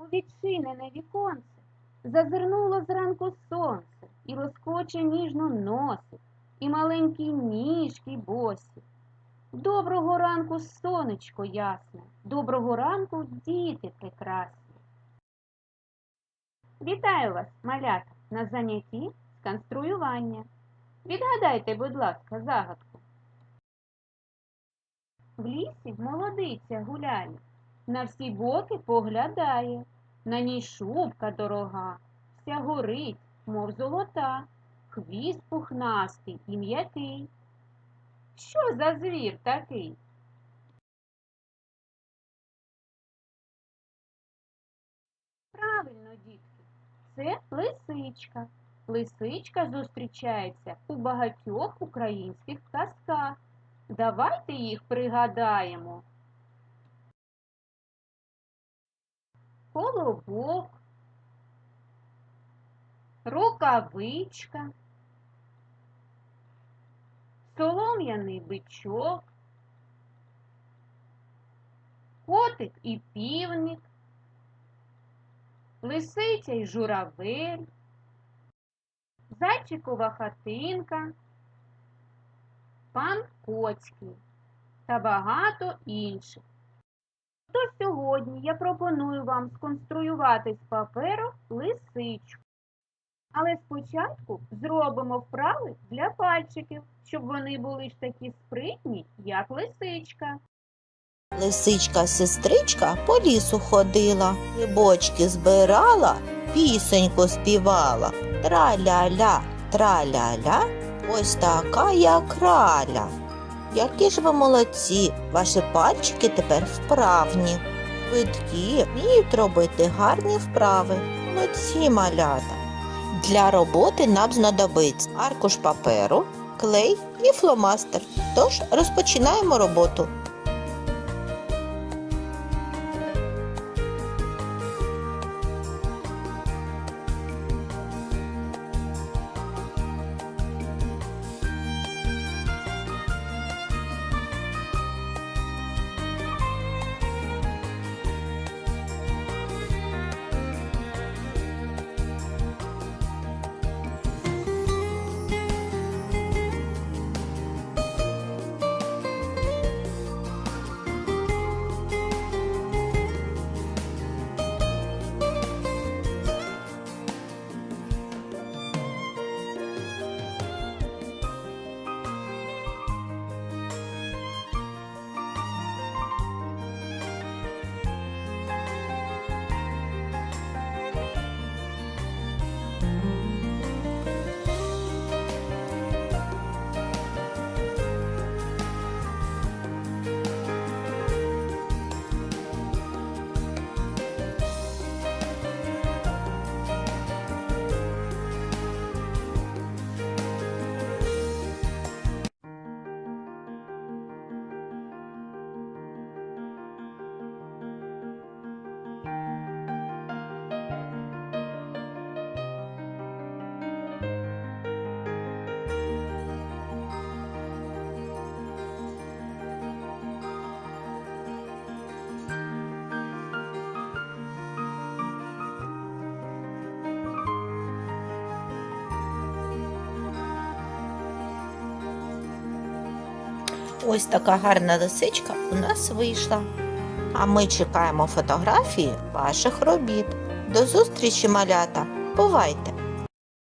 У відчинене віконце зазирнуло зранку сонце і розкоче ніжно носик, і маленькі ніжки босі. Доброго ранку, сонечко ясне, доброго ранку, діти прекрасні. Вітаю вас, малята, на занятті з конструювання. Відгадайте, будь ласка, загадку. В лісі молодиця гуляє, на всі боки поглядає, на ній шубка дорога, вся горить, мов золота, хвіст пухнастий і м'який. Що за звір такий? Правильно, дітки, це лисичка. Лисичка зустрічається у багатьох українських казках. Давайте їх пригадаємо. Колобок, рукавичка, солом'яний бичок, котик і півник, лисиця й журавель, зайчикова хатинка, пан Коцький та багато інших. Сьогодні я пропоную вам сконструювати з паперу лисичку. Але спочатку зробимо вправи для пальчиків, щоб вони були ж такі спритні, як лисичка. Лисичка-сестричка по лісу ходила, грибочки збирала, пісеньку співала. Траля-ля, траля-ля, ось така я краля. Які ж ви молодці, ваші пальчики тепер вправні. Видкі вміють робити гарні вправи. Молодці малята. Для роботи нам знадобиться аркуш паперу, клей і фломастер. Тож розпочинаємо роботу. Ось така гарна лисичка у нас вийшла. А ми чекаємо фотографії ваших робіт. До зустрічі, малята! Бувайте!